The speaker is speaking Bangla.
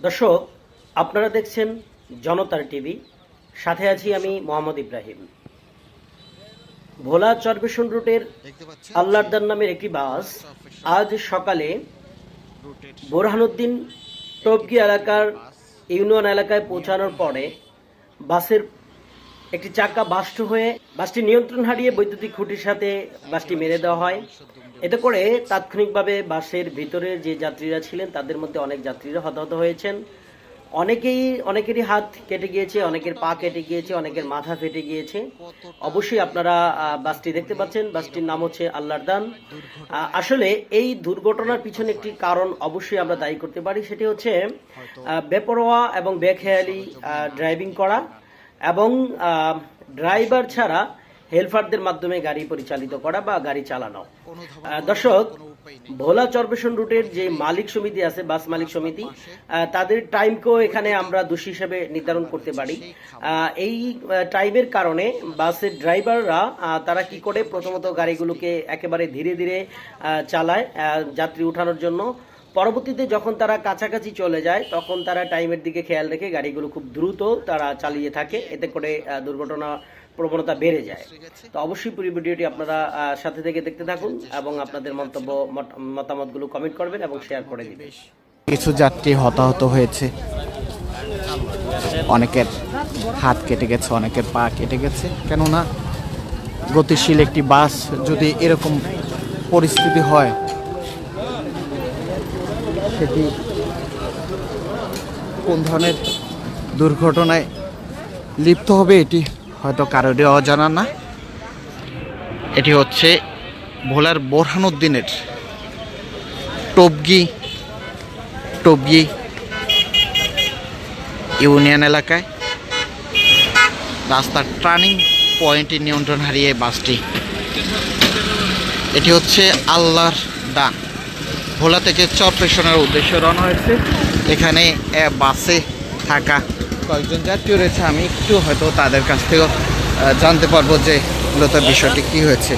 দর্শক আপনারা দেখছেন জনতার টিভি। সাথে আছি আমি মোহাম্মদ ইব্রাহিম। ভোলা চরবেশন রুটের আল্লাহদার নামের একটি বাস আজ সকালে বোরহানুদ্দিন টপকি এলাকার ইউনিয়ন এলাকায় পৌঁছানোর পরে বাসের একটি চাকা বাস্ট হয়ে বাসটি নিয়ন্ত্রণ হারিয়ে বৈদ্যুতিক খুঁটির সাথে বাসটি মেরে দেওয়া হয়। এতে করে তাৎক্ষণিকভাবে বাসের ভিতরে যে যাত্রীরা ছিলেন, তাদের মধ্যে অনেক যাত্রীরা হতাহত হয়েছেন। অনেকেই, অনেকেরই হাত কেটে গিয়েছে, অনেকের পা কেটে গিয়েছে, অনেকের মাথা ফেটে গিয়েছে। অবশ্যই আপনারা বাসটি দেখতে পাচ্ছেন। বাসটির নাম হচ্ছে আল্লাহর দান। আসলে এই দুর্ঘটনার পিছনে একটি কারণ অবশ্যই আমরা দায়ী করতে পারি, সেটি হচ্ছে বেপরোয়া এবং বেখেয়ালি ড্রাইভিং করা। এবং ড্রাইভার ছাড়া হেলফারদের মাধ্যমে গাড়ি পরিচালিত করা বা গাড়ি চালানো। দর্শক, ভোলা চরবেশন রুটের যে মালিক সমিতি আছে, বাস মালিক সমিতি তাদের টাইমকেও এখানে আমরা দোষী হিসেবে নির্ধারণ করতে পারি। এই টাইমের কারণে বাসের ড্রাইভাররা তারা কি করে? প্রথমত গাড়িগুলোকে একেবারে ধীরে ধীরে চালায় যাত্রী উঠানোর জন্য। পরবর্তীতে যখন তারা কাছাকাছি চলে যায়, তখন তারা টাইমের দিকে খেয়াল রেখে গাড়িগুলো খুব দ্রুত তারা চালিয়ে থাকে। এতে করে দুর্ঘটনা প্রবণতা বেড়ে যায়। তো অবশ্যই পুরো ভিডিওটি আপনারা সাথে থেকে দেখতে থাকুন এবং আপনাদের মন্তব্য, মত- মতামতগুলো কমেন্ট করবেন এবং শেয়ার করে দিবেন। কিছু যাত্রী হতাহত হয়েছে। অনেকের হাত কেটে গেছে, অনেকের পা কেটে গেছে। কেননা গতিশীল একটি বাস যদি এরকম পরিস্থিতি হয় সেটি কোন ধরনের দুর্ঘটনায় লিপ্ত হবে এটি হয়তো কারোরই অজানা না। এটি হচ্ছে ভোলার বোরহানুদ্দিনের টবগি টবগি ইউনিয়ন এলাকায়। রাস্তার টার্নিং পয়েন্টে নিয়ন্ত্রণ হারিয়ে বাসটি। এটি হচ্ছে আল্লাহর দা ভোলা থেকে চরপেশনের উদ্দেশ্যে রওনা হয়েছে। এখানে বাসে থাকা কয়েকজন যাত্রী রয়েছে। আমি একটু হয়তো তাদের কাছ থেকেও জানতে পারব যে মূলত বিষয়টি কী হয়েছে।